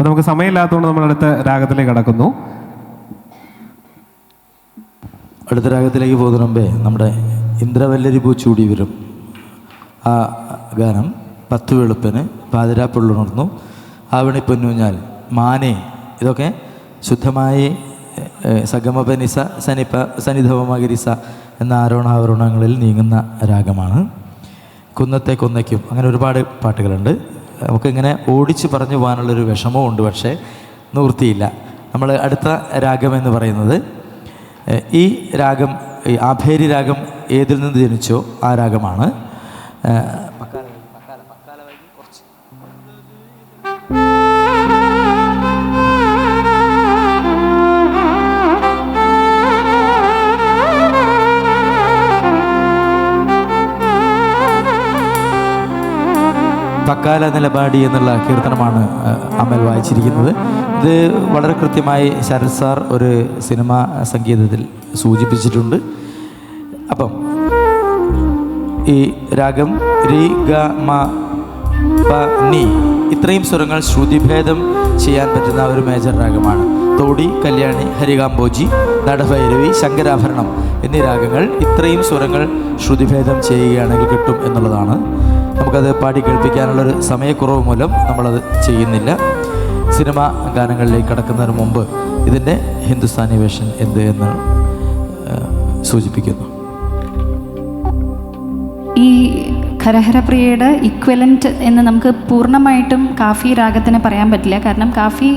നമുക്ക് സമയമില്ലാത്തതുകൊണ്ട് നമ്മൾ അടുത്ത രാഗത്തിലേക്ക് കടക്കുന്നു. അടുത്ത രാഗത്തിലേക്ക് പോകുന്ന മുമ്പേ നമ്മുടെ ഇന്ദ്രവല്ലരി പൂ ചൂടി വരും. ആ ഗാനം പത്ത് വെളുപ്പിന് പാതിരാപ്പുള്ളുണർന്നു ആവണി പൊന്നുഞ്ഞാൽ മാനെ ഇതൊക്കെ ശുദ്ധമായി സഗമപനിസ സനിപ്പ സനിധവമകരിസ എന്ന ആരോണാവരോണങ്ങളിൽ നീങ്ങുന്ന രാഗമാണ്. കുന്നത്തെ കൊന്നയ്ക്കും അങ്ങനെ ഒരുപാട് പാട്ടുകളുണ്ട്. നമുക്കിങ്ങനെ ഓടിച്ച് പറഞ്ഞു പോകാനുള്ളൊരു വിഷമവും ഉണ്ട് പക്ഷേ നിവൃത്തിയില്ല. നമ്മൾ അടുത്ത രാഗം എന്ന് പറയുന്നത് ഈ രാഗം ഈ ആഭേരി രാഗം ഏതിൽ നിന്ന് ജനിച്ചോ ആ രാഗമാണ്. ഏഹ് പക്കാല നിലപാടി എന്നുള്ള കീർത്തനമാണ് അമൽ വായിച്ചിരിക്കുന്നത്. ഇത് വളരെ കൃത്യമായി ശരത് സാർ ഒരു സിനിമാ സംഗീതത്തിൽ സൂചിപ്പിച്ചിട്ടുണ്ട്. അപ്പം ഈ രാഗം രി ഗ മ പ നി ഇത്രയും സ്വരങ്ങൾ ശ്രുതിഭേദം ചെയ്യാൻ പറ്റുന്ന ഒരു മേജർ രാഗമാണ്. തോടി കല്യാണി ഹരികാംബോജി നടഭൈരവി ശങ്കരാഭരണം എന്നീ രാഗങ്ങൾ ഇത്രയും സ്വരങ്ങൾ ശ്രുതിഭേദം ചെയ്യുകയാണെങ്കിൽ കിട്ടും എന്നുള്ളതാണ്. നമുക്കത് പാടി കേൾപ്പിക്കാനുള്ളൊരു സമയക്കുറവ് മൂലം നമ്മളത് ചെയ്യുന്നില്ല. സിനിമ ഗാനങ്ങളിലേക്ക് കടക്കുന്നതിന് മുമ്പ് ഇതിന്റെ ഹിന്ദുസ്ഥാനി വേഷൻ എന്ത് എന്ന് സൂചിപ്പിക്കുന്നു. ഈ ഖരഹരപ്രിയയുടെ ഇക്വലന്റ് എന്ന് നമുക്ക് പൂർണമായിട്ടും കാഫി രാഗത്തിന് പറയാൻ പറ്റില്ല. കാരണം കാഫി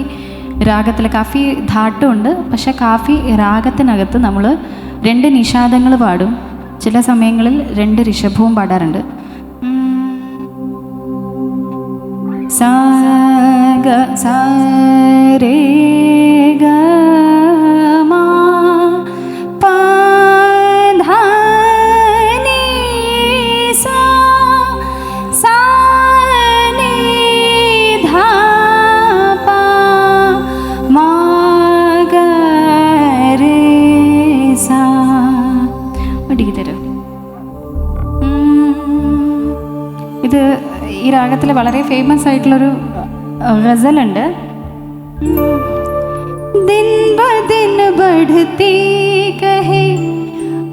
രാഗത്തിൽ കാഫി ധാട്ടുമുണ്ട് പക്ഷെ കാഫി രാഗത്തിനകത്ത് നമ്മൾ രണ്ട് നിഷാദങ്ങൾ പാടും. ചില സമയങ്ങളിൽ രണ്ട് ഋഷഭവും പാടാറുണ്ട്. സാ ഗ സാ രേ ഫേമസ് ആയിട്ടുള്ളൊരു ഗസലുണ്ട് दिन ब दिन बढ़ती कहे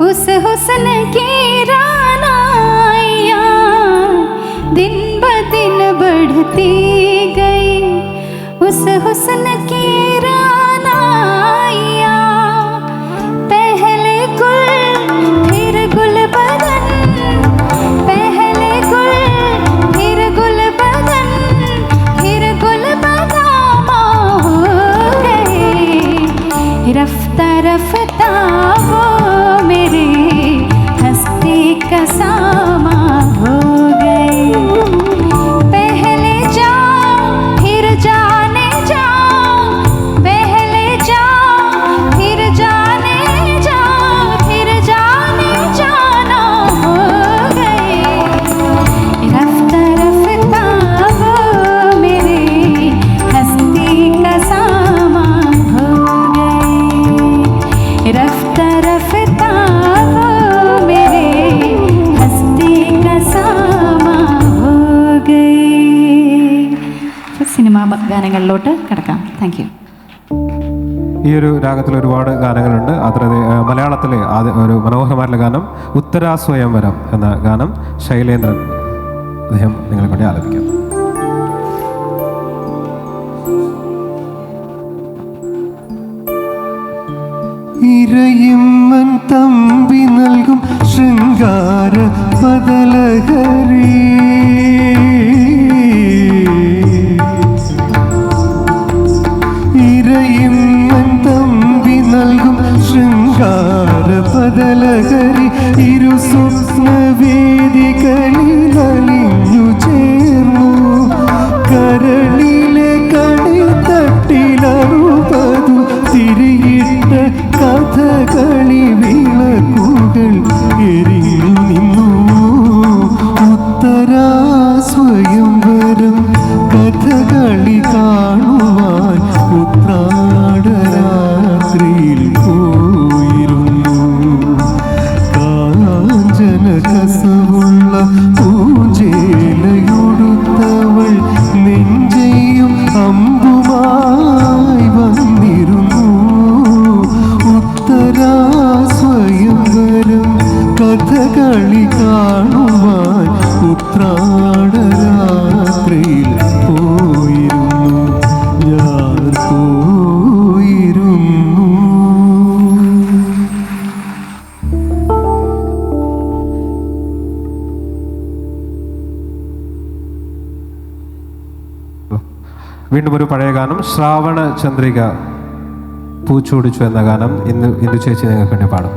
उस हुस्न की रानाइया दिन ब दिन बढ़ती गई उस हुस्न की رفت رفت ഗാനങ്ങളിലോട്ട് കിടക്കാം. താങ്ക് യു ഈ ഒരു രാഗത്തിൽ ഒരുപാട് ഗാനങ്ങളുണ്ട്. അത്ര മലയാളത്തിലെ ആദ്യ ഒരു മനോഹരമായിട്ടുള്ള ഗാനം ഉത്തരാ സ്വയംവരം എന്ന ഗാനം ശൈലേന്ദ്രൻ അദ്ദേഹം നിങ്ങളെ കൊണ്ട് ആലപിക്കാം. ഇരയിമ്മൻ തമ്പി നൽകും ശൃംഗാര ബദലഹരി ശൃംഗാര ബദലഹരി ഇരു സ്വപ്ന വേദികളിൽ അലിഞ്ഞു ചേർന്നു. കരളിലെ കണി തട്ടിലറുപതു തിരിയിട്ട കഥകളി സ്വയം വരും കഥകളി കാണുവാൻ ഉത്രാടരാത്രിയിൽ പോയിരുന്നു. ഞാൻ പോയിരുന്നു. വീണ്ടും ഒരു പഴയ ഗാനം ശ്രാവണ ചന്ദ്രിക പൂച്ചൂടിച്ചു എന്ന ഗാനം ഇന്ന് ഇന്ദു ചേച്ചി നിങ്ങൾക്ക് വേണ്ടി പാടും.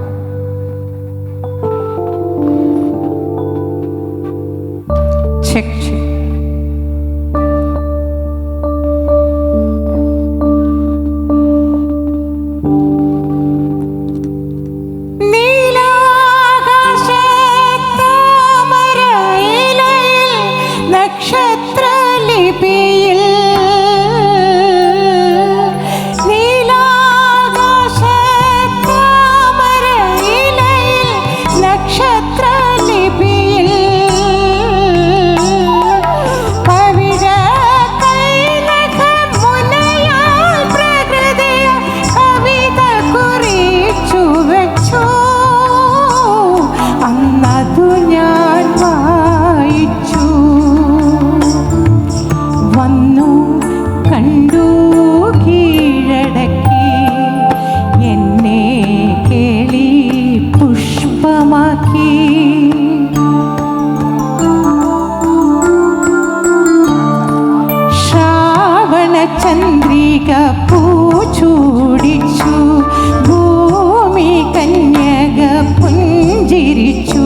പുഞ്ചിരിച്ചു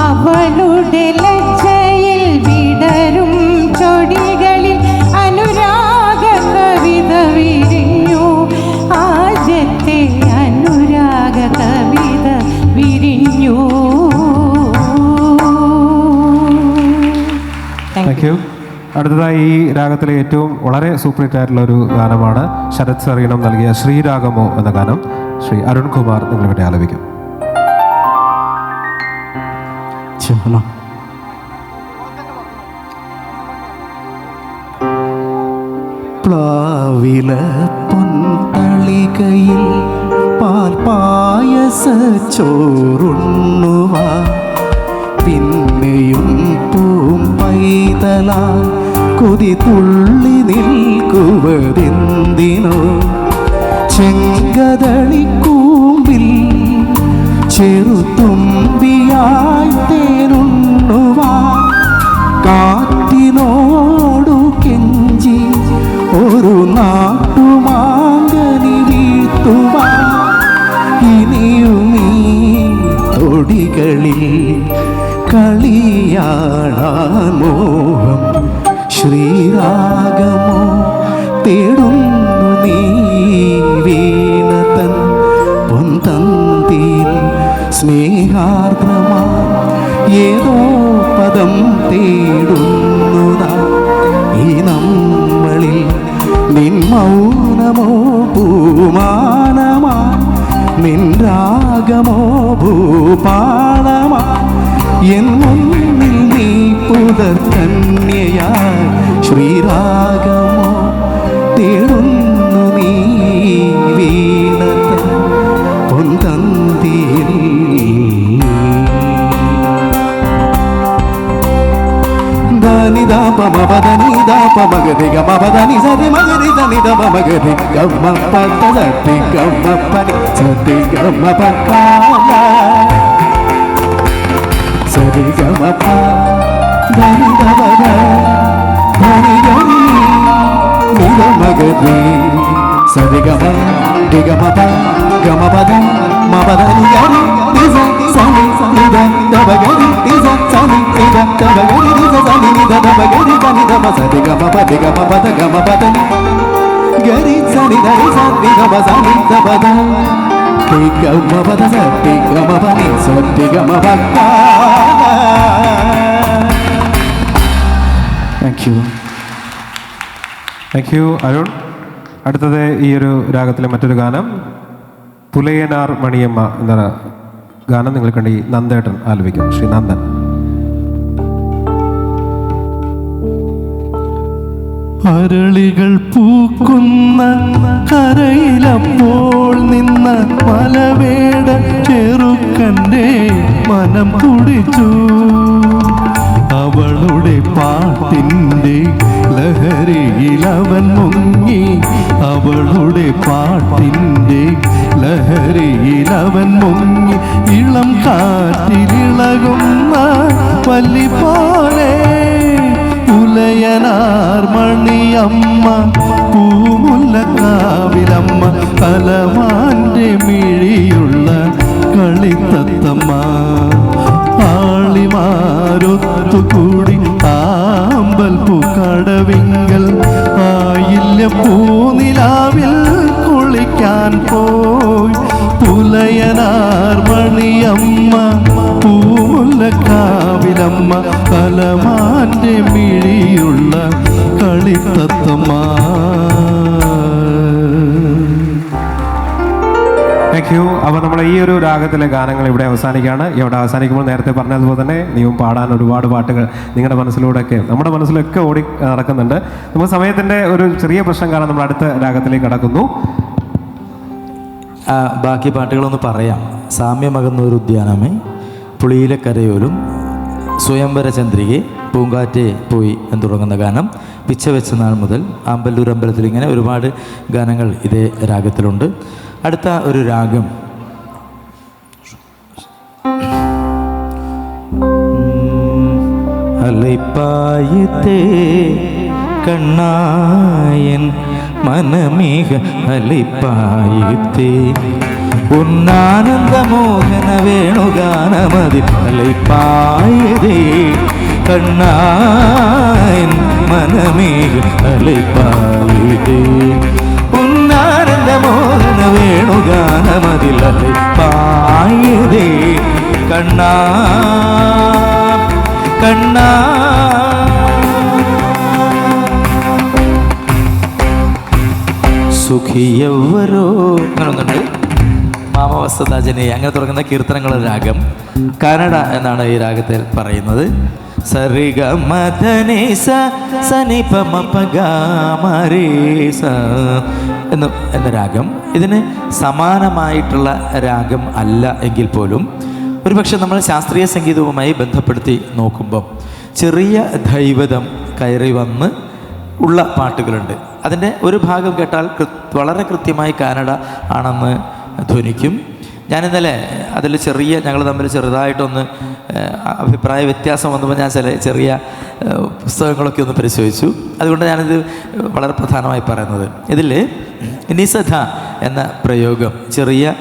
അവളുടെ ലജ്ജയിൽ വിടരും ചൊടികളിൽ അനുരാഗ കവിത വിരിഞ്ഞു ആദ്യത്തെ അനുരാഗ കവിത വിരിഞ്ഞു താങ്ക് അടുത്തതായി ഈ രാഗത്തിലെ ഏറ്റവും വളരെ സൂപ്പർ ഹിറ്റ് ആയിട്ടുള്ള ഒരു ഗാനമാണ് ശരത് സറീണം നൽകിയ ശ്രീരാഗമോ എന്ന ഗാനം ശ്രീ അരുൺകുമാർ നിങ്ങളിവിടെ ആലപിക്കും. ചെല്ലണം പ്ലാവില പൊന്തളികയിൽ പാൽപായസ ചോറുണ്ണുവ. പിന്നെയും പൂം പൈതല കൊതി തുള്ളി നിൽക്കുവതെന്തിനോ? ചെങ്കതളിക്കൂമ്പിൽ ചെറുതുമ്പിയായി തേനുണ്ണുവാ. കാറ്റിനോടു കെഞ്ചി ഒരു നാട്ടുമാങ്കനി വീഴ്ത്തുവാ ഇനിയുമീ തൊടികളിൽ കളിയാടാൻ മോഹം. ശ്രീരാഗമോ തേടുന്നു നീ വീണതൻ പൊന്തന്തിയിൽ സ്നേഹാർദ്രമാ ഏതോ പദം തേടുന്നുതാ ഈ നമ്മളിൽ. നിൻ മൗനമോ പൂമാനമാ നിൻ രാഗമോ ഭൂപാളമാ. എൻ നീ കന്യയാ ശ്രീരാഗമോ మమదని దాప మగది గమదని సరి మగది దని దమ మగది గమ్మ పద సతి గమ్మ పని సతి గమ్మ పక్క సరి గమ దని దమ దని గని నిద మగది సరి గమ దిగమ ప గమ పద మమదని గని నిజ సని నిద దమ గని సని నిద దబ గని నిజ సని నిద దబ గని సని దబ సరి గమ ప ది గమ పద గమ పదని గరి సని దని సని గమ సని దబ ద టి గమ పద సటి గమ పని సటి గమ పక్క thank you thank you Arun അടുത്തത് ഈ ഒരു രാഗത്തിലെ മറ്റൊരു ഗാനം പുലയനാർ മണിയമ്മ എന്ന ഗാനം നിങ്ങൾക്ക് വേണ്ടി നന്ദേട്ടൻ ആലപിക്കും ശ്രീ നന്ദൻ അരളികൾ പൂക്കുന്ന കരയിലപ്പോൾ നിന്ന മലവേട ചെറുക്കന്റെ മനം കുടിച്ചു. അവളുടെ പാട്ടിന്റെ ലഹരിയിലവൻ മുങ്ങി. അവളുടെ പാട്ടിന്റെ ലഹരിയിലവൻ മുങ്ങി. ഇളം കാറ്റിലിളകുന്ന പല്ലി പുലയനാർമണിയമ്മ പൂമുല്ലക്കാവിലമ്മ കലവാന്റെ മിഴിയുള്ള കളിത്തത്തമ്മ. ആളിമാരൊത്തുകൂടി ആമ്പൽ പൂക്കടവിങ്കൽ ആയില്ല പൂനിലാവിൽ കുളിക്കാൻ പോയി. പുലയനാർമണിയമ്മ പൂമുല്ലക്കാവിലമ്മ കലമാന്റെ മിഴിയുള്ള കളിത്തത്തമ്മ താങ്ക് യു അപ്പോൾ നമ്മൾ ഈ ഒരു രാഗത്തിലെ ഗാനങ്ങൾ ഇവിടെ അവസാനിക്കുകയാണ്. ഇവിടെ അവസാനിക്കുമ്പോൾ നേരത്തെ പറഞ്ഞതുപോലെ തന്നെ നീയും പാടാൻ ഒരുപാട് പാട്ടുകൾ നിങ്ങളുടെ മനസ്സിലൂടെയൊക്കെ നമ്മുടെ മനസ്സിലൊക്കെ ഓടി നടക്കുന്നുണ്ട്. നമുക്ക് സമയത്തിന്റെ ഒരു ചെറിയ പ്രശ്നം കാരണം നമ്മൾ അടുത്ത രാഗത്തിലേക്ക് കടക്കുന്നു. ബാക്കി പാട്ടുകളൊന്ന് പറയാം. സാമ്യമകുന്ന ഒരു ഉദ്യാനമേ പുളിയിലെ കരയോലും സ്വയംവര ചന്ദ്രികെ പൂങ്കാറ്റെ പോയി എന്ന് തുടങ്ങുന്ന ഗാനം. പിച്ച വെച്ച നാൾ മുതൽ ആമ്പല്ലൂർ അമ്പലത്തിൽ ഇങ്ങനെ ഒരുപാട് ഗാനങ്ങൾ ഇതേ രാഗത്തിലുണ്ട്. അടുത്ത ഒരു രാഗം. അലൈപ്പായത്തെ കണ്ണായൻ മനമേഹ അലൈപ്പായത്തെ ഉന്നാനന്ദമോഹന വേണുഗാനമതി അലൈപ്പായതേ കണ്ണായൻ മനമേഘ ഉന്നാനന്ദ മോഹന വേണുഗാനമതിൽ അലൈപ്പായതേ. കണ്ണാ കണ്ണാ. സുഖിയവരോ അങ്ങനെ ഒന്നുണ്ട് മാമവസ്തജനെ അങ്ങനെ തുടങ്ങുന്ന കീർത്തനങ്ങളുടെ രാഗം കന്നഡ എന്നാണ് ഈ രാഗത്തിൽ പറയുന്നത്. പമ പഗ മരേ എന്ന് എന്ന രാഗം. ഇതിന് സമാനമായിട്ടുള്ള രാഗം അല്ല എങ്കിൽ പോലും ഒരുപക്ഷെ നമ്മൾ ശാസ്ത്രീയ സംഗീതവുമായി ബന്ധപ്പെടുത്തി നോക്കുമ്പം ചെറിയ ദൈവതം കയറി വന്ന് ഉള്ള പാട്ടുകളുണ്ട്. അതിന്റെ ഒരു ഭാഗം കേട്ടാൽ വളരെ കൃത്യമായി കാനഡ ആണെന്ന് ധ്വനിക്കും. ഞാൻ ഇന്നലെ അതിൽ ചെറിയ ഞങ്ങൾ തമ്മിൽ ചെറുതായിട്ടൊന്ന് അഭിപ്രായ വ്യത്യാസം വന്നപ്പോൾ ഞാൻ ചില ചെറിയ പുസ്തകങ്ങളൊക്കെ ഒന്ന് പരിശോധിച്ചു. അതുകൊണ്ട് ഞാനിത് വളരെ പ്രധാനമായി പറയുന്നത്. ഇതിൽ നിസധ എന്ന പ്രയോഗം ചെറിയ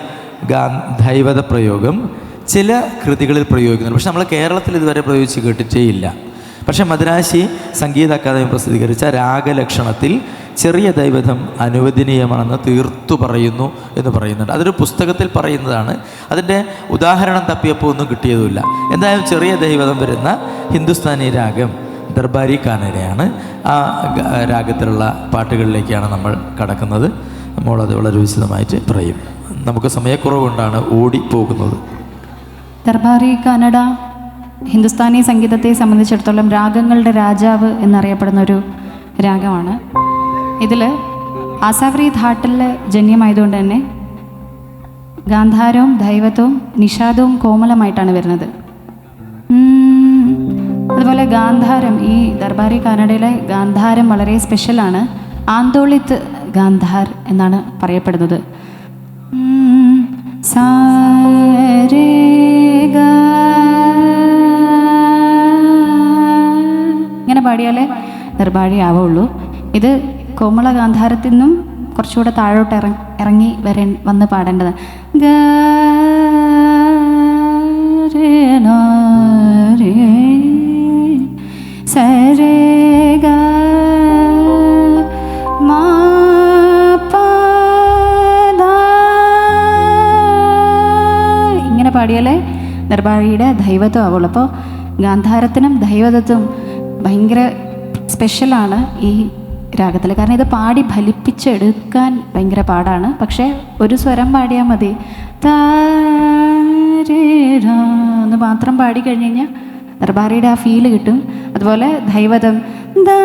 ഗാന്ധൈവത പ്രയോഗം ചില കൃതികളിൽ പ്രയോഗിക്കുന്നുണ്ട്. പക്ഷെ നമ്മൾ കേരളത്തിൽ ഇതുവരെ പ്രയോഗിച്ച് കേട്ടിട്ടേ ഇല്ല. പക്ഷേ മദ്രാശി സംഗീത അക്കാദമി പ്രസിദ്ധീകരിച്ച രാഗലക്ഷണത്തിൽ ചെറിയ ദൈവതം അനുവദനീയമാണെന്ന് തീർത്തു പറയുന്നു എന്ന് പറയുന്നുണ്ട്. അതൊരു പുസ്തകത്തിൽ പറയുന്നതാണ്. അതിന്റെ ഉദാഹരണം തപ്പിയപ്പോൾ ഒന്നും കിട്ടിയതുമില്ല. എന്തായാലും ചെറിയ ദൈവതം വരുന്ന ഹിന്ദുസ്ഥാനി രാഗം ദർബാരി കാനഡയാണ് ആ രാഗത്തിലുള്ള പാട്ടുകളിലേക്കാണ് നമ്മൾ കടക്കുന്നത്. നമ്മളത് വളരെ വിശദമായിട്ട് പറയും. നമുക്ക് സമയക്കുറവുകൊണ്ടാണ് ഓടി പോകുന്നത് ദർബാരി കന്നഡ ഹിന്ദുസ്ഥാനി സംഗീതത്തെ സംബന്ധിച്ചിടത്തോളം രാഗങ്ങളുടെ രാജാവ് എന്നറിയപ്പെടുന്ന ഒരു രാഗമാണ്. ഇതിൽ ആസാവ്രി ധാട്ടിൽ ജന്യമായതുകൊണ്ട് തന്നെ ഗാന്ധാരവും ദൈവത്വവും നിഷാദവും കോമലമായിട്ടാണ് വരുന്നത്. അതുപോലെ ഗാന്ധാരം ഈ ദർബാരി കാനഡയിലെ ഗാന്ധാരം വളരെ സ്പെഷ്യലാണ്. ആന്തോളിത്ത് ഗാന്ധാർ എന്നാണ് പറയപ്പെടുന്നത്. സാ പാടിയാലേ? നിർഭാഴിയാവുള്ളൂ ഇത് കോമള ഗാന്ധാരത്തിൽ നിന്നും കുറച്ചുകൂടെ താഴോട്ട് ഇറങ്ങി ഇറങ്ങി വരേ വന്ന് പാടേണ്ടത്. ഗ രേ ന രേ സ രേ ഗ മാ ഇങ്ങനെ പാടിയാലേ? നിർഭാഴിയുടെ ദൈവത്വം ആവുള്ളൂ. അപ്പോൾ ഗാന്ധാരത്തിനും ദൈവതത്വം ഭയങ്കര സ്പെഷ്യലാണ് ഈ രാഗത്തിൽ കാരണം ഇത് പാടി ഫലിപ്പിച്ചെടുക്കാൻ ഭയങ്കര പാടാണ്. പക്ഷേ ഒരു സ്വരം പാടിയാൽ മതി. എന്ന് മാത്രം പാടി കഴിഞ്ഞ് കഴിഞ്ഞാൽ ദർബാറിയുടെ ആ ഫീൽ കിട്ടും. അതുപോലെ ദൈവതം ദാ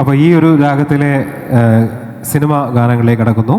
അപ്പോൾ ഈ ഒരു രാഗത്തിലെ സിനിമ ഗാനങ്ങളിലേക്ക് കടക്കുന്നു.